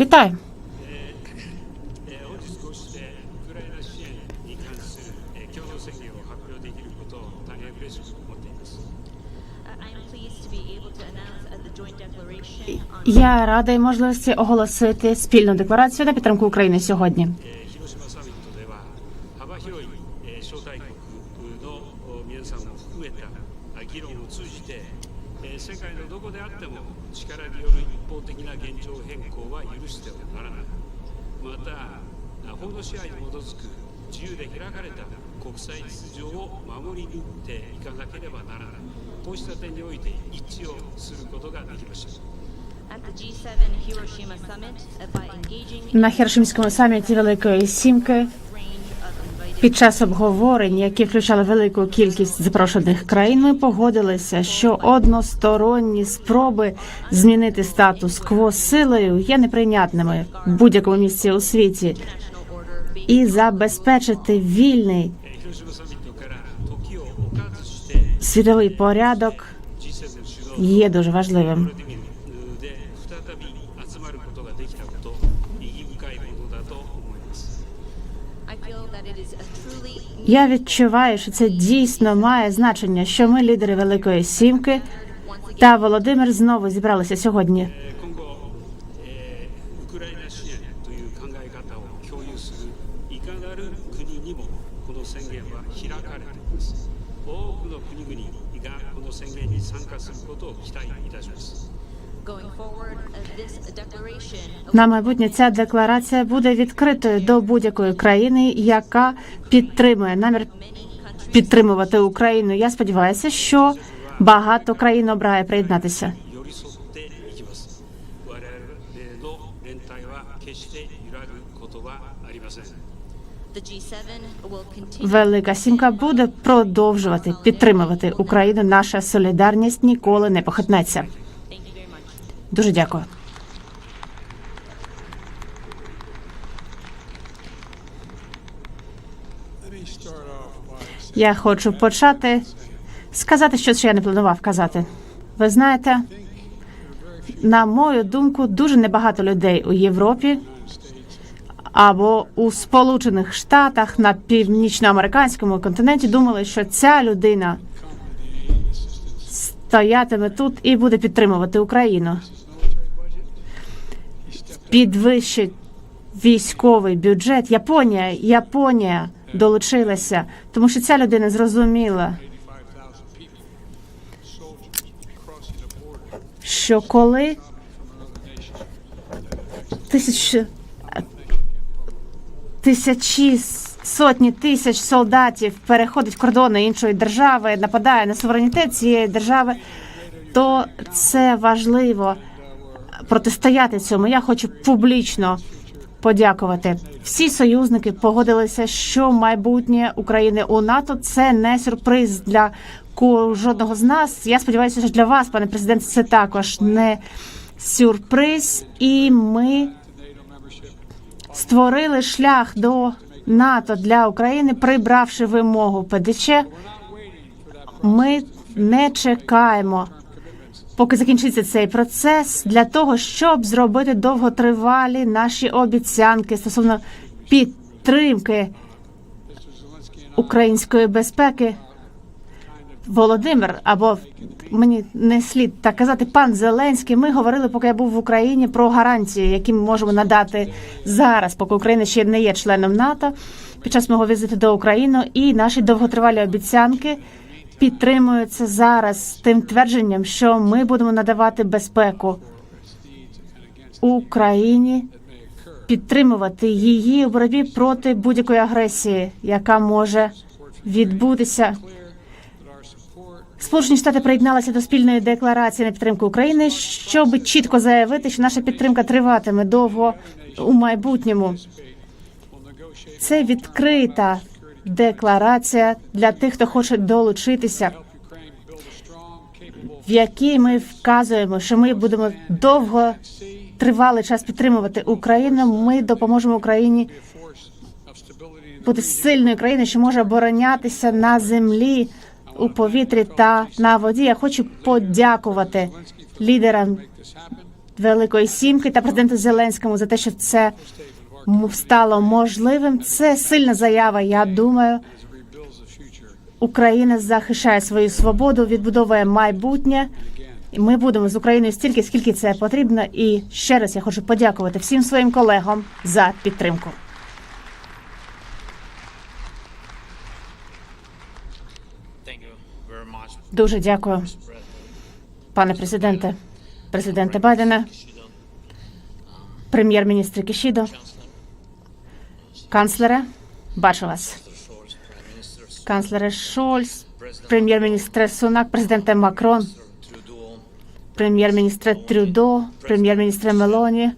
Вітаю. Я рада й можливості оголосити спільну декларацію на підтримку України сьогодні. えー、世界のどこであっても力による一方的な現状変更は許してはならないまた法の支配に基づく自由で開かれた国際秩序を守り抜っていかなければならないこうした点において一致をすることができました。На Хірошимському саміті Великої Сімки Під час обговорень, які включали велику кількість запрошених країн, ми погодилися, що односторонні спроби змінити статус-кво силою є неприйнятними в будь-якому місці у світі і забезпечити вільний світовий порядок є дуже важливим. Я відчуваю, що це дійсно має значення, що ми, лідери Великої Сімки та Володимир знову зібралися сьогодні. На майбутнє ця декларація буде відкритою до будь-якої країни, яка підтримує намір підтримувати Україну. Я сподіваюся, що багато країн обрає приєднатися. Велика сімка буде продовжувати підтримувати Україну. Наша солідарність ніколи не похитнеться. Дуже дякую. Я хочу почати сказати щось, що я не планував казати. Ви знаєте, на мою думку, дуже небагато людей у Європі або у Сполучених Штатах на північноамериканському континенті думали, що ця людина стоятиме тут і буде підтримувати Україну. Підвищить військовий бюджет. Японія, Японія долучилася, тому що ця людина зрозуміла, 85,000 people, soldiers crossing the border що коли тисяч тисячі сотні тисяч солдатів переходить кордони іншої держави, нападає на суверенітет цієї держави, то це важливо протистояти цьому. Я хочу публічно подякувати. Всі союзники погодилися, що майбутнє України у НАТО це не сюрприз для жодного з нас. Я сподіваюся, що для вас, пане президент, це також не сюрприз, і ми створили шлях до НАТО для України, прибравши вимогу ПДЧ. Ми не чекаємо, поки закінчиться цей процес, для того, щоб зробити довготривалі наші обіцянки стосовно підтримки української безпеки. Володимир, або мені не слід так казати, пан Зеленський. Ми говорили, поки я був в Україні, про гарантії, які ми можемо надати зараз, поки Україна ще не є членом НАТО. Під час мого візиту до України і наші довготривалі обіцянки підтримуються зараз тим твердженням, що ми будемо надавати безпеку Україні, підтримувати її у боротьбі проти будь-якої агресії, яка може відбутися. Сполучені Штати приєдналися до спільної декларації на підтримку України, щоб чітко заявити, що наша підтримка триватиме довго у майбутньому. Це відкрита декларація для тих, хто хоче долучитися, в якій ми вказуємо, що ми будемо довго тривалий час підтримувати Україну. Ми допоможемо Україні бути сильною країною, що може оборонятися на землі, у повітрі та на воді. Я хочу подякувати лідерам Великої Сімки та президенту Зеленському за те, що це стало можливим. Це сильна заява. Я думаю, Україна захищає свою свободу, відбудовує майбутнє. І ми будемо з Україною стільки, скільки це потрібно. І ще раз я хочу подякувати всім своїм колегам за підтримку. Дуже дякую, пане президенте, президенте Байдена, прем'єр-міністр Кішідо, канцлере. Бачу вас. Канцлере Шольц, прем'єр-міністр Сунак, президенте Макрон, прем'єр-міністр Трюдо, прем'єр-міністр Мелоні,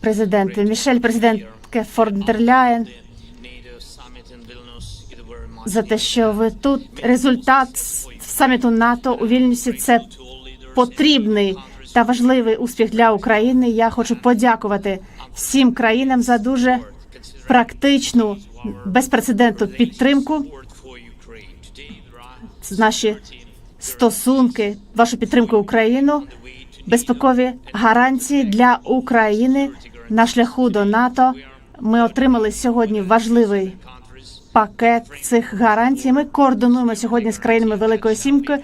президент Мішель, президентке фон за те, що ви тут. Результат саміту НАТО у Вільнюсі це потрібний та важливий успіх для України. Я хочу подякувати всім країнам за дуже практичну безпрецедентну підтримку. Наші стосунки, вашу підтримку Україну, безпекові гарантії для України на шляху до НАТО. Ми отримали сьогодні важливий пакет цих гарантій. Ми координуємо сьогодні з країнами Великої Сімки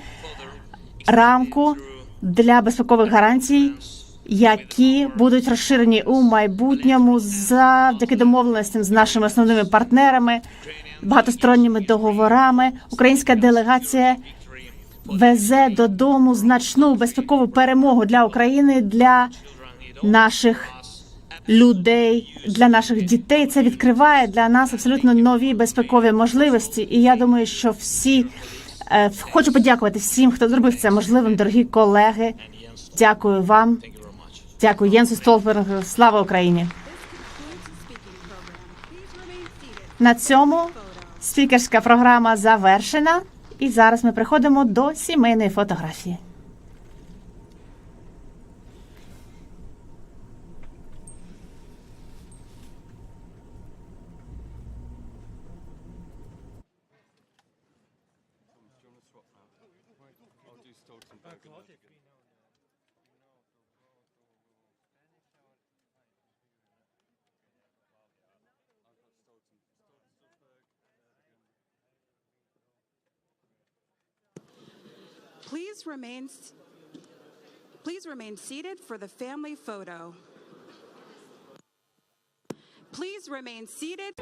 рамку для безпекових гарантій, які будуть розширені у майбутньому завдяки домовленостям з нашими основними партнерами, багатосторонніми договорами. Українська делегація везе додому значну безпекову перемогу для України для наших людей, для наших дітей. Це відкриває для нас абсолютно нові безпекові можливості. І я думаю, що всі е, хочу подякувати всім, хто зробив це можливим, дорогі колеги. Дякую вам. Дякую Єнсу Столбергу. Слава Україні. На цьому спікерська програма завершена. І зараз ми приходимо до сімейної фотографії. Please remain, please remain seated for the family photo. Please remain seated.